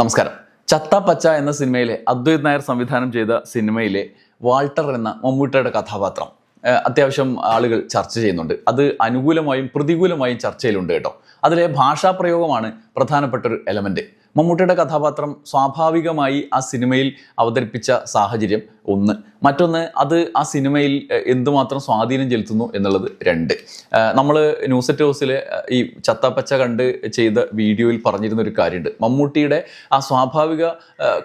നമസ്കാരം. ചത്ത പച്ച എന്ന സിനിമയിലെ അദ്വൈത് നായർ സംവിധാനം ചെയ്ത സിനിമയിലെ വാൾട്ടർ എന്ന മമ്മൂട്ടിയുടെ കഥാപാത്രം അത്യാവശ്യം ആളുകൾ ചർച്ച ചെയ്യുന്നുണ്ട്. അത് അനുകൂലമായും പ്രതികൂലമായും ചർച്ചയിലുണ്ട് കേട്ടോ. അതിലെ ഭാഷാ പ്രയോഗമാണ് പ്രധാനപ്പെട്ട ഒരു എലമെന്റ് മമ്മൂട്ടിയുടെ കഥാപാത്രം സ്വാഭാവികമായി ആ സിനിമയിൽ അവതരിപ്പിച്ച സാഹചര്യം ഒന്ന്. മറ്റൊന്ന് അത് ആ സിനിമയിൽ എന്തുമാത്രം സ്വാധീനം ചെലുത്തുന്നു എന്നുള്ളത് രണ്ട്. നമ്മൾ ന്യൂസ് അറ്റ് ഹൗസിൽ ഈ ചത്തപ്പച്ച കണ്ട് ചെയ്ത വീഡിയോയിൽ പറഞ്ഞിരുന്ന ഒരു കാര്യമുണ്ട്. മമ്മൂട്ടിയുടെ ആ സ്വാഭാവിക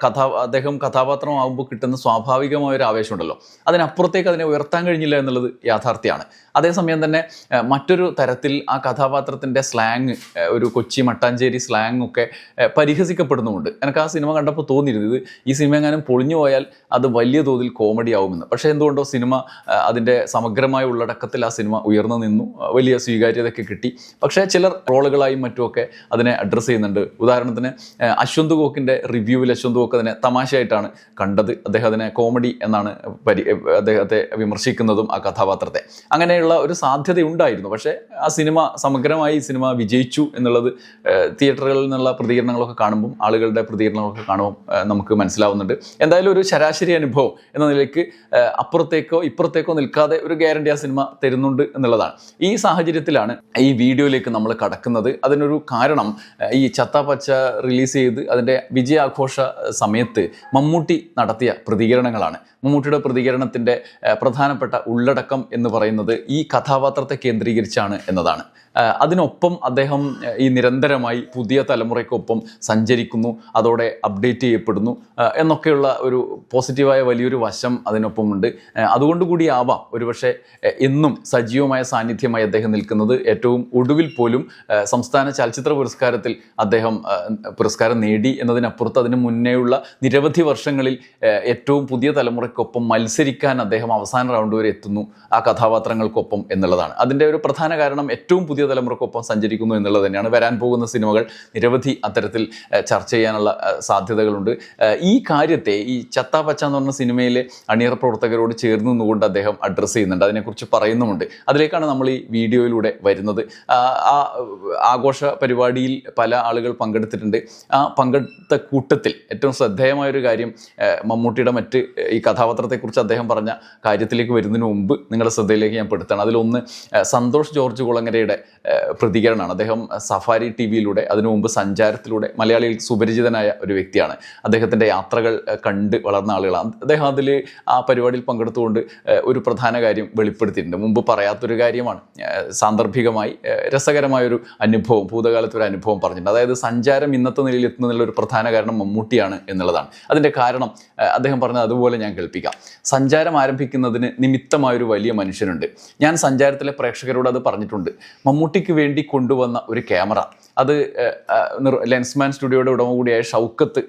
കഥാ അദ്ദേഹം കഥാപാത്രമാകുമ്പോൾ കിട്ടുന്ന സ്വാഭാവികമായ ഒരു ആവേശമുണ്ടല്ലോ. അതിനപ്പുറത്തേക്ക് അതിനെ ഉയർത്താൻ കഴിഞ്ഞില്ല എന്നുള്ളത് യാഥാർത്ഥ്യമാണ്. അതേസമയം തന്നെ മറ്റൊരു തരത്തിൽ ആ കഥാപാത്രത്തിന്റെ സ്ലാങ് ഒരു കൊച്ചി മട്ടാഞ്ചേരി സ്ലാങ് ഒക്കെ പരിഹസിക്കപ്പെടുന്നുമുണ്ട്. എനിക്ക് ആ സിനിമ കണ്ടപ്പോൾ തോന്നിയിരുന്നത് ഈ സിനിമ എങ്ങാനും പൊളിഞ്ഞു പോയാൽ അത് വലിയ തോതിൽ കോമഡി ആവുമെന്ന്. പക്ഷേ എന്തുകൊണ്ടോ സിനിമ അതിന്റെ സമഗ്രമായ ഉള്ളടക്കത്തിൽ ആ സിനിമ ഉയർന്നു നിന്നു. വലിയ സ്വീകാര്യതയൊക്കെ കിട്ടി. പക്ഷേ ചിലർ റോളുകളായും മറ്റുമൊക്കെ അതിനെ അഡ്രസ്സ് ചെയ്യുന്നുണ്ട്. ഉദാഹരണത്തിന് അശ്വന്ത് ഗോക്കിന്റെ റിവ്യൂവിൽ അശ്വന്ത് ഗോക്ക് അതിനെ തമാശയായിട്ടാണ് കണ്ടത്. അദ്ദേഹം അതിനെ കോമഡി എന്നാണ് പരി അദ്ദേഹത്തെ വിമർശിക്കുന്നതും ആ കഥാപാത്രത്തെ. അങ്ങനെയുള്ള ഒരു സാധ്യത ഉണ്ടായിരുന്നു പക്ഷേ ആ സിനിമ സമഗ്രമായി സിനിമ വിജയിച്ചു എന്നുള്ളത് തിയേറ്ററുകളിൽ നിന്നുള്ള പ്രതികരണങ്ങളൊക്കെ കാണുമ്പം ആളുകളുടെ പ്രതികരണങ്ങളൊക്കെ കാണുമ്പോൾ നമുക്ക് മനസ്സിലാവുന്നുണ്ട്. എന്തായാലും ഒരു ശരാശരി അനുഭവം. എന്ന നിലയ്ക്ക് അപ്പുറത്തേക്കോ ഇപ്പുറത്തേക്കോ നിൽക്കാതെ ഒരു ഗ്യാരണ്ടി ആ സിനിമ തരുന്നുണ്ട് എന്നുള്ളതാണ്. ഈ സാഹചര്യത്തിലാണ് ഈ വീഡിയോയിലേക്ക് നമ്മൾ കടക്കുന്നത്. അതിനൊരു കാരണം ഈ ഈ ചത്താപ്പച്ച റിലീസ് ചെയ്ത് അതിന്റെ വിജയാഘോഷ സമയത്ത് മമ്മൂട്ടി നടത്തിയ പ്രതികരണങ്ങളാണ്. മമ്മൂട്ടിയുടെ പ്രതികരണത്തിന്റെ പ്രധാനപ്പെട്ട ഉള്ളടക്കം എന്ന് പറയുന്നത് ഈ കഥാപാത്രത്തെ കേന്ദ്രീകരിച്ചാണ് എന്നതാണ്. അതിനൊപ്പം അദ്ദേഹം ഈ നിരന്തരമായി പുതിയ തലമുറയ്ക്കൊപ്പം സഞ്ചരിക്കുന്നു അതോടെ അപ്ഡേറ്റ് ചെയ്യപ്പെടുന്നു എന്നൊക്കെയുള്ള ഒരു പോസിറ്റീവായ വലിയൊരു വശം അതിനൊപ്പമുണ്ട്. അതുകൊണ്ട് കൂടിയാവാം ഒരുപക്ഷെ എന്നും സജീവമായ സാന്നിധ്യമായി അദ്ദേഹം നിൽക്കുന്നത്. ഏറ്റവും ഒടുവിൽ പോലും സംസ്ഥാന ചലച്ചിത്ര പുരസ്കാരത്തിൽ അദ്ദേഹം പുരസ്കാരം നേടി എന്നതിനപ്പുറത്ത് അതിന് മുന്നേയുള്ള നിരവധി വർഷങ്ങളിൽ ഏറ്റവും പുതിയ തലമുറയ്ക്കൊപ്പം മത്സരിക്കാൻ അദ്ദേഹം അവസാന റൗണ്ട് വരെ എത്തുന്നു. ആ കഥാപാത്രങ്ങൾക്കൊപ്പം എന്നുള്ളതാണ്. അതിന്റെ ഒരു പ്രധാന കാരണം ഏറ്റവും പുതിയ തലമുറക്കൊപ്പം സഞ്ചരിക്കുന്നു എന്നുള്ളത് തന്നെയാണ്. വരാൻ പോകുന്ന സിനിമകൾ നിരവധി അത്തരത്തിൽ ചർച്ച ചെയ്യാനുള്ള സാധ്യതകളുണ്ട്. ഈ കാര്യത്തെ ഈ ചത്താ പച്ച എന്ന് പറഞ്ഞ സിനിമയിലെ അണിയറ പ്രവർത്തകരോട് ചേർന്ന് നിന്നുകൊണ്ട് അദ്ദേഹം അഡ്രസ്സ് ചെയ്യുന്നുണ്ട്. അതിനെക്കുറിച്ച് പറയുന്നുമുണ്ട്. അതിലേക്കാണ് നമ്മൾ ഈ വീഡിയോയിലൂടെ വരുന്നത്. ആ ആഘോഷ പരിപാടിയിൽ പല ആളുകൾ പങ്കെടുത്തിട്ടുണ്ട്. ആ പങ്കെടുത്ത കൂട്ടത്തിൽ ഏറ്റവും ശ്രദ്ധേയമായൊരു കാര്യം മമ്മൂട്ടിയുടെ മറ്റ് ഈ ഈ കഥാപാത്രത്തെക്കുറിച്ച് അദ്ദേഹം പറഞ്ഞ കാര്യത്തിലേക്ക് വരുന്നതിന് മുമ്പ് നിങ്ങളുടെ ശ്രദ്ധയിലേക്ക് ഞാൻ പെടുത്തണം അതിലൊന്ന് സന്തോഷ് ജോർജ് കുളങ്ങരയുടെ പ്രതികരണമാണ്. അദ്ദേഹം സഫാരി ടി വിയിലൂടെ അതിനു മുമ്പ് സഞ്ചാരത്തിലൂടെ മലയാളികൾ സുപരിചിതനായ ഒരു വ്യക്തിയാണ്. അദ്ദേഹത്തിന്റെ യാത്രകൾ കണ്ട് വളർന്ന ആളുകളാണ്. അദ്ദേഹം അതിൽ ആ പരിപാടിയിൽ പങ്കെടുത്തുകൊണ്ട് ഒരു പ്രധാന കാര്യം വെളിപ്പെടുത്തിയിട്ടുണ്ട്. മുമ്പ് പറയാത്തൊരു കാര്യമാണ് സാന്ദർഭികമായി രസകരമായൊരു അനുഭവം ഭൂതകാലത്തൊരു അനുഭവം പറഞ്ഞിട്ടുണ്ട്. അതായത് സഞ്ചാരം ഇന്നത്തെ നിലയിൽ എത്തുന്നതിനുള്ള ഒരു പ്രധാന കാരണം മമ്മൂട്ടിയാണ് എന്നുള്ളതാണ്. അതിന്റെ കാരണം അദ്ദേഹം പറഞ്ഞത് അതുപോലെ ഞാൻ കേൾപ്പിക്കാം സഞ്ചാരം ആരംഭിക്കുന്നതിന് നിമിത്തമായൊരു വലിയ മനുഷ്യനുണ്ട്. ഞാൻ സഞ്ചാരത്തിലെ പ്രേക്ഷകരോട് അത് പറഞ്ഞിട്ടുണ്ട്. മമ്മൂട്ടിക്ക് വേണ്ടി കൊണ്ടുവന്ന ഒരു ക്യാമറ. അത് ലെൻസ്മാൻ സ്റ്റുഡിയോയുടെ ഉടമ കൂടിയായ ഷൗക്കത്ത്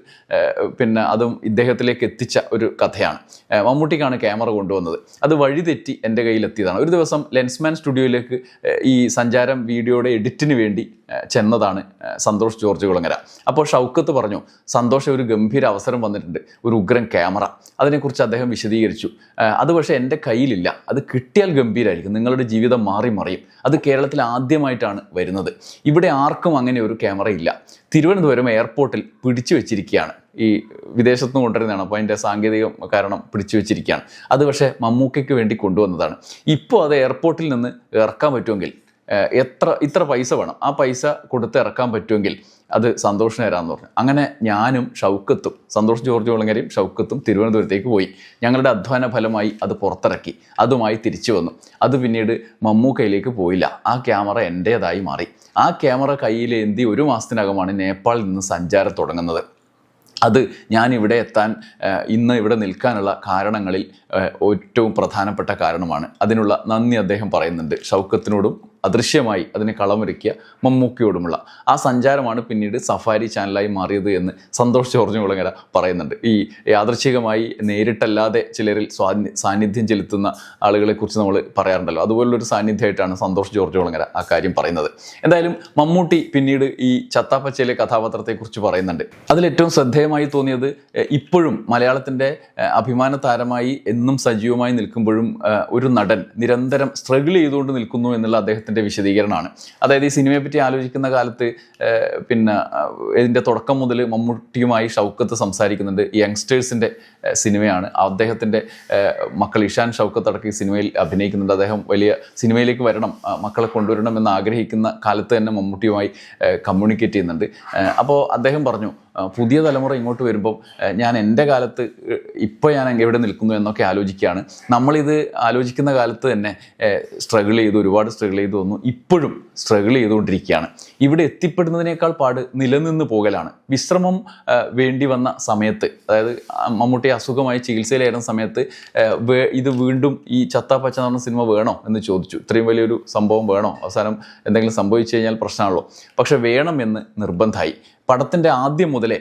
പിന്നെ അതും ഇദ്ദേഹത്തിലേക്ക് എത്തിച്ച ഒരു കഥയാണ്. മമ്മൂട്ടിക്കാണ് ക്യാമറ കൊണ്ടുവന്നത്. അത് വഴിതെറ്റി എന്റെ കയ്യിലെത്തിയതാണ്. ഒരു ദിവസം ലെൻസ്മാൻ സ്റ്റുഡിയോയിലേക്ക് ഈ സഞ്ചാരം വീഡിയോയുടെ എഡിറ്റിന് വേണ്ടി ചെന്നതാണ് സന്തോഷ് ജോർജ് കുളങ്ങര. അപ്പോൾ ഷൗക്കത്ത് പറഞ്ഞു സന്തോഷം ഒരു ഗംഭീര അവസരം വന്നിട്ടുണ്ട്. ഒരു ഉഗ്രൻ ക്യാമറ. അതിനെക്കുറിച്ച് അദ്ദേഹം വിശദീകരിച്ചു. അത് പക്ഷേ എന്റെ കയ്യിലില്ല. അത് കിട്ടിയാൽ ഗംഭീരമായിരിക്കും നിങ്ങളുടെ ജീവിതം മാറി മറിയും. അത് കേരളത്തിൽ ആദ്യമായിട്ടാണ് വരുന്നത്. ഇവിടെ ആർക്കും അങ്ങനെ ഒരു ക്യാമറ ഇല്ല. തിരുവനന്തപുരം എയർപോർട്ടിൽ പിടിച്ചു വെച്ചിരിക്കുകയാണ്. ഈ വിദേശത്തുനിന്ന് കൊണ്ടുവരുന്നതാണ്. അപ്പോൾ അതിന്റെ സാങ്കേതിക കാരണം പിടിച്ചു വെച്ചിരിക്കുകയാണ്. അത് പക്ഷേ മമ്മൂക്കയ്ക്ക് വേണ്ടി കൊണ്ടുവന്നതാണ്. ഇപ്പോൾ അത് എയർപോർട്ടിൽ നിന്ന് ഇറക്കാൻ പറ്റുമെങ്കിൽ എത്ര ഇത്ര പൈസ വേണം. ആ പൈസ കൊടുത്ത് ഇറക്കാൻ പറ്റുമെങ്കിൽ അത് സന്തോഷം തരാമെന്ന് പറഞ്ഞു. അങ്ങനെ ഞാനും ഷൗക്കത്തും സന്തോഷ് ജോർജ് കുളങ്ങരയും ഷൗക്കത്തും തിരുവനന്തപുരത്തേക്ക് പോയി. ഞങ്ങളുടെ അധ്വാന ഫലമായി അത് പുറത്തിറക്കി അതുമായി തിരിച്ചു വന്നു. അത് പിന്നീട് മമ്മൂക്കയിലേക്ക് പോയില്ല. ആ ക്യാമറ എന്റേതായി മാറി. ആ ക്യാമറ കയ്യിലേന്തി ഒരു മാസത്തിനകമാണ് നേപ്പാളിൽ നിന്ന് സഞ്ചാരം തുടങ്ങുന്നത്. അത് ഞാൻ ഇവിടെ എത്താൻ ഇന്ന് ഇവിടെ നിൽക്കാനുള്ള കാരണങ്ങളിൽ ഏറ്റവും പ്രധാനപ്പെട്ട കാരണമാണ്. അതിനുള്ള നന്ദി അദ്ദേഹം പറയുന്നുണ്ട്. ഷൗക്കത്തിനോടും അദൃശ്യമായി അതിനെ കളമൊരുക്കിയ മമ്മൂക്കിയോടുമുള്ള ആ സഞ്ചാരമാണ് പിന്നീട് സഫാരി ചാനലായി മാറിയത് എന്ന് സന്തോഷ് ജോർജ് കുളങ്ങര പറയുന്നുണ്ട്. ഈ യാദൃശികമായി നേരിട്ടല്ലാതെ ചിലരിൽ സ്വാധി സാന്നിധ്യം ചെലുത്തുന്ന ആളുകളെക്കുറിച്ച് നമ്മൾ പറയാറുണ്ടല്ലോ. അതുപോലുള്ളൊരു സാന്നിധ്യമായിട്ടാണ് സന്തോഷ് ജോർജ് കുളങ്ങര ആ കാര്യം പറയുന്നത്. എന്തായാലും മമ്മൂട്ടി പിന്നീട് ഈ ചത്താപ്പച്ചയിലെ കഥാപാത്രത്തെക്കുറിച്ച് പറയുന്നുണ്ട്. അതിലേറ്റവും ശ്രദ്ധേയമായി തോന്നിയത് ഇപ്പോഴും മലയാളത്തിന്റെ അഭിമാന താരമായി എന്നും സജീവമായി നിൽക്കുമ്പോഴും ഒരു നടൻ നിരന്തരം സ്ട്രഗിൾ ചെയ്തുകൊണ്ട് നിൽക്കുന്നു എന്നുള്ള അദ്ദേഹത്തിന്റെ അദ്ദേഹത്തിന്റെ വിശദീകരണമാണ്. അതായത് ഈ സിനിമയെ പറ്റി ആലോചിക്കുന്ന കാലത്ത് പിന്നെ ഇതിന്റെ തുടക്കം മുതൽ മമ്മൂട്ടിയുമായി ഷൗക്കത്ത് സംസാരിക്കുന്നുണ്ട് യങ്സ്റ്റേഴ്സിന്റെ സിനിമയാണ്. അദ്ദേഹത്തിന്റെ മക്കൾ ഇഷാൻ ഷൗക്കത്ത് അടക്കം ഈ സിനിമയിൽ അഭിനയിക്കുന്നുണ്ട്. അദ്ദേഹം വലിയ സിനിമയിലേക്ക് വരണം മക്കളെ കൊണ്ടുവരണം എന്ന് ആഗ്രഹിക്കുന്ന കാലത്ത് തന്നെ മമ്മൂട്ടിയുമായി കമ്മ്യൂണിക്കേറ്റ് ചെയ്യുന്നുണ്ട്. അപ്പോൾ അദ്ദേഹം പറഞ്ഞു പുതിയ തലമുറ ഇങ്ങോട്ട് വരുമ്പം ഞാൻ എന്റെ കാലത്ത് ഇപ്പോൾ ഞാൻ എവിടെ നിൽക്കുന്നു എന്നൊക്കെ ആലോചിക്കുകയാണ്. നമ്മളിത് ആലോചിക്കുന്ന കാലത്ത് തന്നെ സ്ട്രഗിൾ ചെയ്തു ഒരുപാട് സ്ട്രഗിൾ ചെയ്തു വന്നു. ഇപ്പോഴും സ്ട്രഗിൾ ചെയ്തുകൊണ്ടിരിക്കുകയാണ്. ഇവിടെ എത്തിപ്പെടുന്നതിനേക്കാൾ പാട് നിലനിന്ന് പോകലാണ്. വിശ്രമം വേണ്ടി വന്ന സമയത്ത് അതായത് മമ്മൂട്ടി അസുഖമായി ചികിത്സയിലായിരുന്ന സമയത്ത് ഇത് വീണ്ടും ഈ ചത്ത പച്ച എന്ന് പറഞ്ഞ സിനിമ വേണോ എന്ന് ചോദിച്ചു. ഇത്രയും വലിയൊരു സംഭവം വേണോ? അവസാനം എന്തെങ്കിലും സംഭവിച്ചു കഴിഞ്ഞാൽ പ്രശ്നമാണല്ലോ. പക്ഷെ വേണമെന്ന് നിർബന്ധമായി. പടത്തിന്റെ ആദ്യം മുതലേ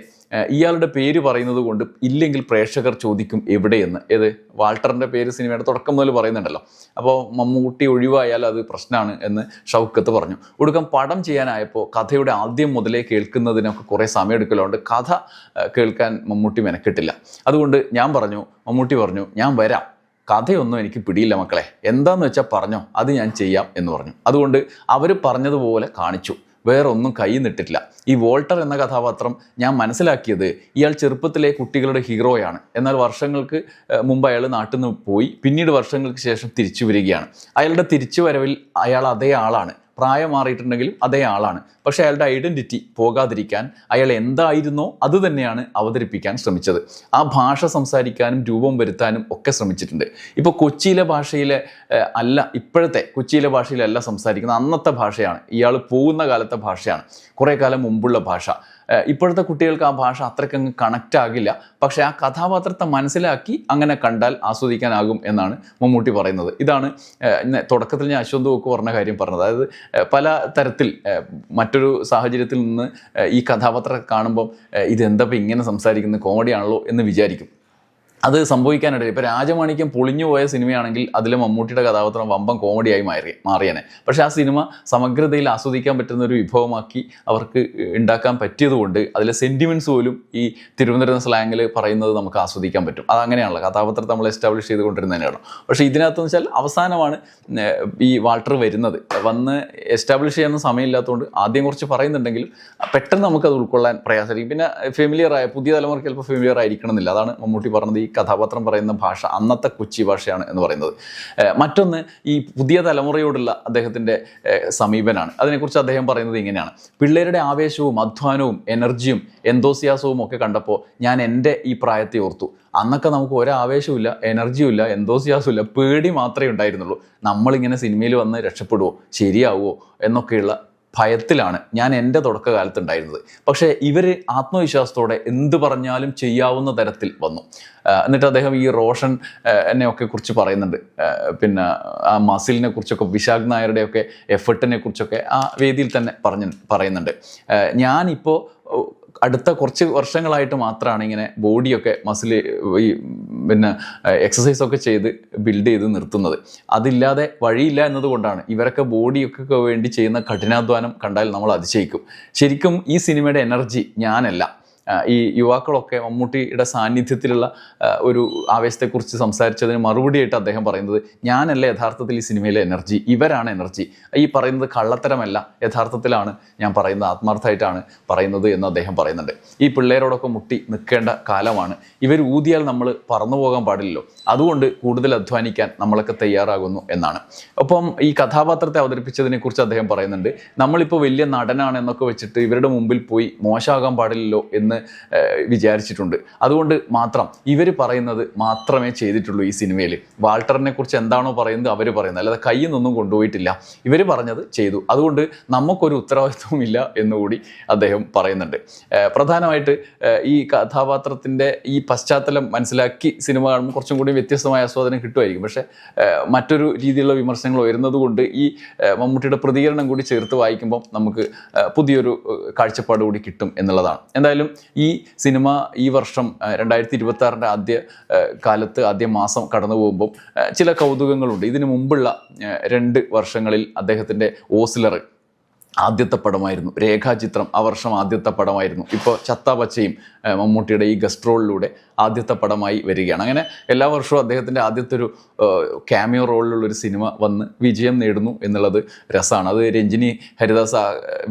ഇയാളുടെ പേര് പറയുന്നത് കൊണ്ട് ഇല്ലെങ്കിൽ പ്രേക്ഷകർ ചോദിക്കും എവിടെയെന്ന്. ഏത്? വാൾട്ടറിന്റെ പേര് സിനിമയുടെ തുടക്കം മുതൽ പറയുന്നുണ്ടല്ലോ. അപ്പോൾ മമ്മൂട്ടി ഒഴിവായാൽ അത് പ്രശ്നമാണ് എന്ന് ഷൗക്കത്ത് പറഞ്ഞു. ഒടുക്കം പടം ചെയ്യാനായപ്പോൾ കഥയുടെ ആദ്യം മുതലേ കേൾക്കുന്നതിനൊക്കെ കുറേ സമയം എടുക്കലുണ്ട് കഥ കേൾക്കാൻ മമ്മൂട്ടി മെനക്കെട്ടില്ല. അതുകൊണ്ട് ഞാൻ പറഞ്ഞു മമ്മൂട്ടി പറഞ്ഞു ഞാൻ വരാം. കഥയൊന്നും എനിക്ക് പിടിയില്ല മക്കളെ. എന്താന്ന് വെച്ചാൽ പറഞ്ഞോ അത് ഞാൻ ചെയ്യാം എന്ന് പറഞ്ഞു. അതുകൊണ്ട് അവർ പറഞ്ഞതുപോലെ കാണിച്ചു. വേറെ ഒന്നും കൈ നിട്ടിട്ടില്ല ഈ വോൾട്ടർ എന്ന കഥാപാത്രം ഞാൻ മനസ്സിലാക്കിയത് ഇയാൾ ചെറുപ്പത്തിലെ കുട്ടികളുടെ ഹീറോയാണ്. എന്നാൽ വർഷങ്ങൾക്ക് മുമ്പ് അയാൾ നാട്ടിൽ നിന്ന് പോയി. പിന്നീട് വർഷങ്ങൾക്ക് ശേഷം തിരിച്ചു വരികയാണ്. അയാളുടെ തിരിച്ചു വരവിൽ അയാൾ അതേ ആളാണ്. പ്രായം മാറിയിട്ടുണ്ടെങ്കിലും അതേ ആളാണ്. പക്ഷേ അയാളുടെ ഐഡന്റിറ്റി പോകാതിരിക്കാൻ അയാൾ എന്തായിരുന്നോ അത് തന്നെയാണ് അവതരിപ്പിക്കാൻ ശ്രമിച്ചത്. ആ ഭാഷ സംസാരിക്കാനും രൂപം വരുത്താനും ഒക്കെ ശ്രമിച്ചിട്ടുണ്ട്. ഇപ്പോൾ കൊച്ചിയിലെ ഭാഷയിലെ അല്ല ഇപ്പോഴത്തെ കൊച്ചിയിലെ ഭാഷയിലല്ല സംസാരിക്കുന്നത്. അന്നത്തെ ഭാഷയാണ്. ഇയാൾ പോകുന്ന കാലത്തെ ഭാഷയാണ്. കുറേ കാലം മുമ്പുള്ള ഭാഷ. ഇപ്പോഴത്തെ കുട്ടികൾക്ക് ആ ഭാഷ അത്രയ്ക്കങ്ങ് കണക്റ്റ് ആകില്ല. പക്ഷേ ആ കഥാപാത്രത്തെ മനസ്സിലാക്കി അങ്ങനെ കണ്ടാൽ ആസ്വദിക്കാനാകും എന്നാണ് മമ്മൂട്ടി പറയുന്നത്. ഇതാണ് തുടക്കത്തിൽ ഞാൻ അശ്വന്ത് ഒക്കെ പറഞ്ഞ കാര്യം പറഞ്ഞത്. അതായത് പല തരത്തിൽ മറ്റൊരു സാഹചര്യത്തിൽ നിന്ന് ഈ കഥാപാത്രം കാണുമ്പം ഇതെന്താ ഇതെന്തപ്പോൾ ഇങ്ങനെ സംസാരിക്കുന്നത്? കോമഡിയാണല്ലോ എന്ന് വിചാരിക്കും. അത് സംഭവിക്കാനിടയിൽ ഇപ്പോൾ രാജമാണിക്യം പൊളിഞ്ഞു പോയ സിനിമയാണെങ്കിൽ അതിലെ മമ്മൂട്ടിയുടെ കഥാപാത്രം വമ്പം കോമഡിയായി മാറി മാറിയേനെ. പക്ഷേ ആ സിനിമ സമഗ്രതയിൽ ആസ്വദിക്കാൻ പറ്റുന്ന ഒരു വിഭവമാക്കി അവർക്ക് ഉണ്ടാക്കാൻ പറ്റിയതുകൊണ്ട് അതിലെ സെന്റിമെന്റ്സ് പോലും ഈ തിരുവനന്തപുരം സ്ലാങ്ങിൽ പറയുന്നത് നമുക്ക് ആസ്വദിക്കാൻ പറ്റും. അതങ്ങനെയാണല്ലോ കഥാപാത്രത്തെ നമ്മൾ എസ്റ്റാബ്ലിഷ് ചെയ്തുകൊണ്ടിരുന്നതിനാണ് പക്ഷേ ഇതിനകത്തെന്ന് വെച്ചാൽ അവസാനമാണ് ഈ വാൾട്ടർ വരുന്നത്. വന്ന് എസ്റ്റാബ്ലിഷ് ചെയ്യാൻ സമയമില്ലാത്തതുകൊണ്ട് ആദ്യം കുറച്ച് പറയുന്നുണ്ടെങ്കിലും പെട്ടെന്ന് നമുക്കത് ഉൾക്കൊള്ളാൻ പ്രയാസമായിരിക്കും. പിന്നെ ഫെമിലിയർ ആയ പുതിയ തലമുറയ്ക്ക് ചിലപ്പോൾ ഫെമിലിയർ ആയിരിക്കണമെന്നില്ല. അതാണ് മമ്മൂട്ടി പറഞ്ഞത് ഈ കഥാപാത്രം പറയുന്ന ഭാഷ അന്നത്തെ കൊച്ചി ഭാഷയാണ് എന്ന് പറയുന്നത്. മറ്റൊന്ന് ഈ പുതിയ തലമുറയോടുള്ള അദ്ദേഹത്തിന്റെ സമീപനാണ്. അതിനെക്കുറിച്ച് അദ്ദേഹം പറയുന്നത് ഇങ്ങനെയാണ്. പിള്ളേരുടെ ആവേശവും അധ്വാനവും എനർജിയും എന്തോസിയാസവും ഒക്കെ കണ്ടപ്പോൾ ഞാൻ എന്റെ ഈ പ്രായത്തെ ഓർത്തു. അന്നൊക്കെ നമുക്ക് ഒരാവേശവും എനർജിയും ഇല്ല എന്തോസിയാസും ഇല്ല പേടി മാത്രമേ ഉണ്ടായിരുന്നുള്ളൂ. നമ്മളിങ്ങനെ സിനിമയിൽ വന്ന് രക്ഷപ്പെടുവോ ശരിയാവുമോ എന്നൊക്കെയുള്ള ഭയത്തിലാണ്. ഞാൻ എന്റെ തുടക്കകാലത്ത് ഉണ്ടായിരുന്നത് പക്ഷേ ഇവർ ആത്മവിശ്വാസത്തോടെ എന്ത് പറഞ്ഞാലും ചെയ്യാവുന്ന തരത്തിൽ വന്നു. എന്നിട്ട് അദ്ദേഹം ഈ റോഷൻ എന്നെ ഒക്കെ കുറിച്ച് പറയുന്നുണ്ട്. പിന്നെ ആ മസിലിനെ കുറിച്ചൊക്കെ വിശാഖ് നായരുടെയൊക്കെ എഫർട്ടിനെ കുറിച്ചൊക്കെ ആ വേദിയിൽ തന്നെ പറഞ്ഞ് പറയുന്നുണ്ട്. ഞാനിപ്പോൾ അടുത്ത കുറച്ച് വർഷങ്ങളായിട്ട് മാത്രമാണ് ഇങ്ങനെ ബോഡിയൊക്കെ മസിൽ ഈ പിന്നെ എക്സസൈസ് ഒക്കെ ചെയ്ത് ബിൽഡ് ചെയ്ത് നിർത്തുന്നത്. അതില്ലാതെ വഴിയില്ല എന്നതുകൊണ്ടാണ് ഇവരൊക്കെ ബോഡിയൊക്കെ വേണ്ടി ചെയ്യുന്ന കഠിനാധ്വാനം കണ്ടാൽ നമ്മൾ അതിശയിക്കും. ശരിക്കും ഈ സിനിമയുടെ എനർജി ഞാനല്ല. ഈ യുവാക്കളൊക്കെ മമ്മൂട്ടിയുടെ സാന്നിധ്യത്തിലുള്ള ഒരു ആവേശത്തെക്കുറിച്ച് സംസാരിച്ചതിന് മറുപടിയായിട്ട് അദ്ദേഹം പറയുന്നത് ഞാനല്ല യഥാർത്ഥത്തിൽ ഈ സിനിമയിലെ എനർജി ഇവരാണ് എനർജി. ഈ പറയുന്നത് കള്ളത്തരമല്ല യഥാർത്ഥത്തിലാണ് ഞാൻ പറയുന്നത് ആത്മാർത്ഥമായിട്ടാണ് പറയുന്നത് എന്ന് അദ്ദേഹം പറയുന്നുണ്ട്. ഈ പിള്ളേരോടൊക്കെ മുട്ടി നിൽക്കേണ്ട കാലമാണ്. ഇവർ ഊതിയാൽ നമ്മൾ പറന്നു പോകാൻ പാടില്ലല്ലോ. അതുകൊണ്ട് കൂടുതൽ അധ്വാനിക്കാൻ നമ്മളൊക്കെ തയ്യാറാകുന്നു എന്നാണ്. ഒപ്പം ഈ കഥാപാത്രത്തെ അവതരിപ്പിച്ചതിനെക്കുറിച്ച് അദ്ദേഹം പറയുന്നുണ്ട് നമ്മളിപ്പോൾ വലിയ നടനാണ് എന്നൊക്കെ വെച്ചിട്ട് ഇവരുടെ മുമ്പിൽ പോയി മോശമാകാൻ പാടില്ലല്ലോ എന്ന് ഏഹ്, വിചാരിച്ചിട്ടുണ്ട്. അതുകൊണ്ട് മാത്രം ഇവർ പറയുന്നത് മാത്രമേ ചെയ്തിട്ടുള്ളൂ ഈ സിനിമയിൽ വാൾട്ടറിനെ കുറിച്ച് എന്താണോ പറയുന്നത് അവർ പറയുന്നത്. അല്ലാതെ കയ്യിൽ നിന്നൊന്നും കൊണ്ടുപോയിട്ടില്ല. ഇവർ പറഞ്ഞത് ചെയ്തു. അതുകൊണ്ട് നമുക്കൊരു ഉത്തരവാദിത്വമില്ല എന്നുകൂടി അദ്ദേഹം പറയുന്നുണ്ട്. പ്രധാനമായിട്ട് ഈ കഥാപാത്രത്തിന്റെ ഈ പശ്ചാത്തലം മനസ്സിലാക്കി സിനിമ കാണുമ്പോൾ കുറച്ചും കൂടി വ്യത്യസ്തമായ ആസ്വാദനം കിട്ടുമായിരിക്കും. പക്ഷേ മറ്റൊരു രീതിയിലുള്ള വിമർശനങ്ങൾ വരുന്നത് കൊണ്ട് ഈ മമ്മൂട്ടിയുടെ പ്രതികരണം കൂടി ചേർത്ത് വായിക്കുമ്പോൾ നമുക്ക് പുതിയൊരു കാഴ്ചപ്പാട് കൂടി കിട്ടും എന്നുള്ളതാണ്. എന്തായാലും ഈ സിനിമ ഈ വർഷം രണ്ടായിരത്തി ഇരുപത്തി ആറിന്റെ ആദ്യ കാലത്ത് ആദ്യ മാസം കടന്നു പോകുമ്പോൾ ഏഹ്, ചില കൗതുകങ്ങളുണ്ട്. ഇതിനു മുമ്പുള്ള രണ്ട് വർഷങ്ങളിൽ അദ്ദേഹത്തിന്റെ ഓസിലർ ആദ്യത്തെ പടമായിരുന്നു. രേഖാചിത്രം ആ വർഷം ആദ്യത്തെ പടമായിരുന്നു. ഇപ്പോൾ ചത്ത പച്ചയും മമ്മൂട്ടിയുടെ ഈ ഗസ്ട്രോളിലൂടെ ആദ്യത്തെ പടമായി വരികയാണ്. അങ്ങനെ എല്ലാ വർഷവും അദ്ദേഹത്തിന്റെ ആദ്യത്തെ ഒരു ക്യാമിയോ റോളിലുള്ള ഒരു സിനിമ വന്ന് വിജയം നേടുന്നു എന്നുള്ളത് രസമാണ്. അത് രഞ്ജിനി ഹരിദാസ്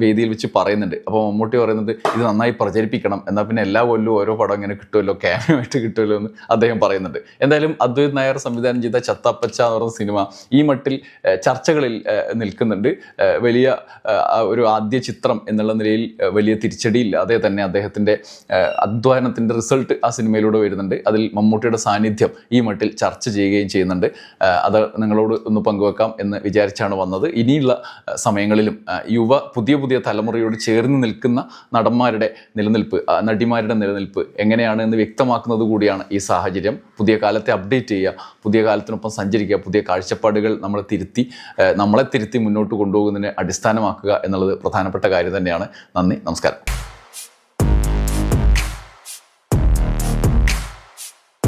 വേദിയിൽ വെച്ച് പറയുന്നുണ്ട്. അപ്പോൾ മമ്മൂട്ടി പറയുന്നത് ഇത് നന്നായി പ്രചരിപ്പിക്കണം. എന്നാൽ പിന്നെ എല്ലാ കൊല്ലവും ഓരോ പടം ഇങ്ങനെ കിട്ടുമല്ലോ ക്യാമിയോ ആയിട്ട് കിട്ടുമല്ലോ എന്ന് അദ്ദേഹം പറയുന്നുണ്ട്. എന്തായാലും അദ്വൈത് നായർ സംവിധാനം ചെയ്ത ചത്തപ്പച്ച എന്ന് പറയുന്ന സിനിമ ഈ മട്ടിൽ ചർച്ചകളിൽ നിൽക്കുന്നുണ്ട്. വലിയ ഒരു ആദ്യ ചിത്രം എന്നുള്ള നിലയിൽ വലിയ തിരിച്ചടിയില്ലാതെ തന്നെ അദ്ദേഹത്തിന്റെ അധ്വാനത്തിന്റെ റിസൾട്ട് ആ സിനിമയിലൂടെ വരുന്നുണ്ട്. അതിൽ മമ്മൂട്ടിയുടെ സാന്നിധ്യം ഈ മട്ടിൽ ചർച്ച ചെയ്യുകയും ചെയ്യുന്നുണ്ട്. അത് നിങ്ങളോട് ഒന്ന് പങ്കുവെക്കാം എന്ന് വിചാരിച്ചാണ് വന്നത്. ഇനിയുള്ള സമയങ്ങളിലും യുവ പുതിയ പുതിയ തലമുറയോട് ചേർന്ന് നിൽക്കുന്ന നടന്മാരുടെ നിലനിൽപ്പ് നടിമാരുടെ നിലനിൽപ്പ് എങ്ങനെയാണ് എന്ന് വ്യക്തമാക്കുന്നത് കൂടിയാണ് ഈ സാഹചര്യം. പുതിയ കാലത്തെ അപ്ഡേറ്റ് ചെയ്യുക പുതിയ കാലത്തിനൊപ്പം സഞ്ചരിക്കുക പുതിയ കാഴ്ചപ്പാടുകൾ നമ്മളെ തിരുത്തി നമ്മളെ തിരുത്തി മുന്നോട്ട് കൊണ്ടുപോകുന്നതിനെ അടിസ്ഥാനമാക്കുക എന്നുള്ളത് പ്രധാനപ്പെട്ട കാര്യം തന്നെയാണ്. നന്ദി നമസ്കാരം.